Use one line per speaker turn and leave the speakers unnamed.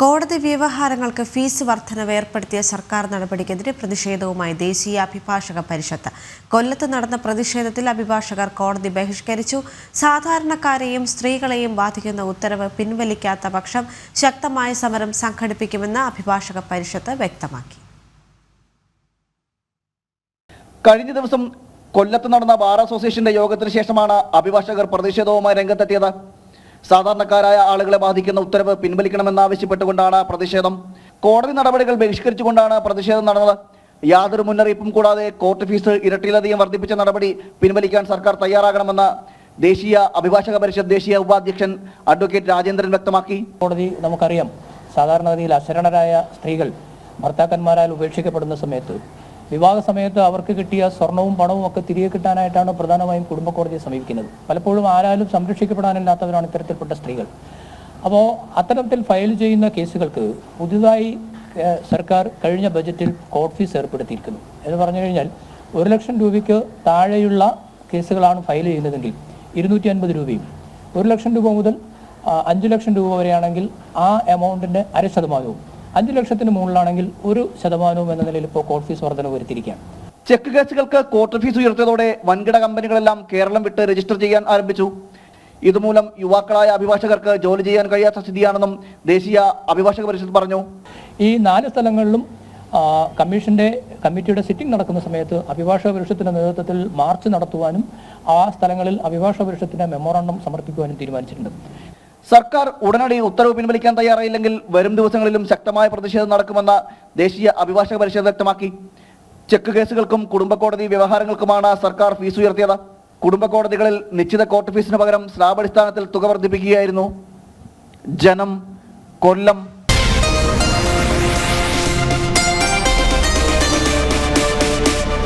കോടതി വ്യവഹാരങ്ങൾക്ക് ഫീസ് വർധനവ് ഏർപ്പെടുത്തിയ സർക്കാർ നടപടിക്കെതിരെ പ്രതിഷേധവുമായി ദേശീയ അഭിഭാഷക പരിഷത്ത്. കൊല്ലത്ത് നടന്ന പ്രതിഷേധത്തിൽ അഭിഭാഷകർ കോടതി ബഹിഷ്കരിച്ചു. സാധാരണക്കാരെയും സ്ത്രീകളെയും ബാധിക്കുന്ന ഉത്തരവ് പിൻവലിക്കാത്ത പക്ഷം ശക്തമായ സമരം സംഘടിപ്പിക്കുമെന്ന് അഭിഭാഷക പരിഷത്ത് വ്യക്തമാക്കി.
കഴിഞ്ഞ ദിവസം കൊല്ലത്ത് നടന്ന ബാർ അസോസിയേഷന്റെ യോഗത്തിന് ശേഷമാണ് അഭിഭാഷകർ പ്രതിഷേധവുമായി രംഗത്തെത്തിയത്. സാധാരണക്കാരായ ആളുകളെ ബാധിക്കുന്ന ഉത്തരവ് പിൻവലിക്കണമെന്നാവശ്യപ്പെട്ടുകൊണ്ടാണ് പ്രതിഷേധം. കോടതി നടപടികൾ ബഹിഷ്കരിച്ചുകൊണ്ടാണ് പ്രതിഷേധം നടന്നത്. യാതൊരു മുന്നറിയിപ്പും കൂടാതെ കോർട്ട് ഫീസ് ഇരട്ടിയിലധികം വർദ്ധിപ്പിച്ച നടപടി പിൻവലിക്കാൻ സർക്കാർ തയ്യാറാകണമെന്ന് ദേശീയ അഭിഭാഷക പരിഷത്ത് ദേശീയ ഉപാധ്യക്ഷൻ അഡ്വക്കേറ്റ് രാജേന്ദ്രൻ വ്യക്തമാക്കി.
കോടതി നമുക്കറിയാം സാധാരണഗതിയിൽ അശരണരായ സ്ത്രീകൾ ഭർത്താക്കന്മാരാൽ ഉപേക്ഷിക്കപ്പെടുന്ന സമയത്ത് വിവാഹ സമയത്ത് അവർക്ക് കിട്ടിയ സ്വർണവും പണവും ഒക്കെ തിരികെ കിട്ടാനായിട്ടാണ് പ്രധാനമായും കുടുംബ കോടതിയെ സമീപിക്കുന്നത്. പലപ്പോഴും ആരാലും സംരക്ഷിക്കപ്പെടാനില്ലാത്തവരാണ് ഇത്തരത്തിൽപ്പെട്ട സ്ത്രീകൾ. അപ്പോൾ അത്തരത്തിൽ ഫയൽ ചെയ്യുന്ന കേസുകൾക്ക് പുതുതായി സർക്കാർ കഴിഞ്ഞ ബജറ്റിൽ കോർട്ട് ഫീസ് ഏർപ്പെടുത്തിയിരിക്കുന്നു. എന്ന് പറഞ്ഞു കഴിഞ്ഞാൽ ഒരു ലക്ഷം രൂപയ്ക്ക് താഴെയുള്ള കേസുകളാണ് ഫയൽ ചെയ്യുന്നതെങ്കിൽ ഇരുന്നൂറ്റി അൻപത് രൂപയും ഒരു ലക്ഷം രൂപ മുതൽ അഞ്ച് ലക്ഷം രൂപ വരെയാണെങ്കിൽ ആ എമൗണ്ടിന്റെ അര ശതമാനവും അഞ്ച് ലക്ഷത്തിന് മുകളിലാണെങ്കിൽ ഒരു ശതമാനവും എന്ന നിലയിൽ ഇപ്പോൾ കോർട്ട് ഫീസ് വർധന വരുത്തിയിരിക്കുകയാണ്.
ചെക്ക് കേസുകൾക്ക് കോർട്ട് ഫീസ് ഉയർത്തിയതോടെ വൻകിട കമ്പനികളെല്ലാം കേരളം വിട്ട് രജിസ്റ്റർ ചെയ്യാൻ ആരംഭിച്ചു. ഇതുമൂലം യുവാക്കളായ അഭിഭാഷകർക്ക് ജോലി ചെയ്യാൻ കഴിയാത്ത സ്ഥിതിയാണെന്നും ദേശീയ അഭിഭാഷക പരിഷത്ത് പറഞ്ഞു.
ഈ നാല് സ്ഥലങ്ങളിലും കമ്മീഷന്റെ കമ്മിറ്റിയുടെ സിറ്റിംഗ് നടക്കുന്ന സമയത്ത് അഭിഭാഷക പരിഷത്തിന്റെ നേതൃത്വത്തിൽ മാർച്ച് നടത്തുവാനും ആ സ്ഥലങ്ങളിൽ അഭിഭാഷക പരിഷത്തിന്റെ മെമ്മോറാണ്ടം സമർപ്പിക്കുവാനും തീരുമാനിച്ചിട്ടുണ്ട്.
സർക്കാർ ഉടനടി ഉത്തരവ് പിൻവലിക്കാൻ തയ്യാറായില്ലെങ്കിൽ വരും ദിവസങ്ങളിലും ശക്തമായ പ്രതിഷേധം നടക്കുമെന്ന് ദേശീയ അഭിഭാഷക പരിഷത്ത് വ്യക്തമാക്കി. ചെക്ക് കേസുകൾക്കും കുടുംബ കോടതി വ്യവഹാരങ്ങൾക്കുമാണ് സർക്കാർ ഫീസ് ഉയർത്തിയത്. കുടുംബ കോടതികളിൽ നിശ്ചിത കോർട്ട് ഫീസിന് പകരം സ്ലാബ് അടിസ്ഥാനത്തിൽ തുക വർദ്ധിപ്പിക്കുകയായിരുന്നു. ജനം കൊല്ലം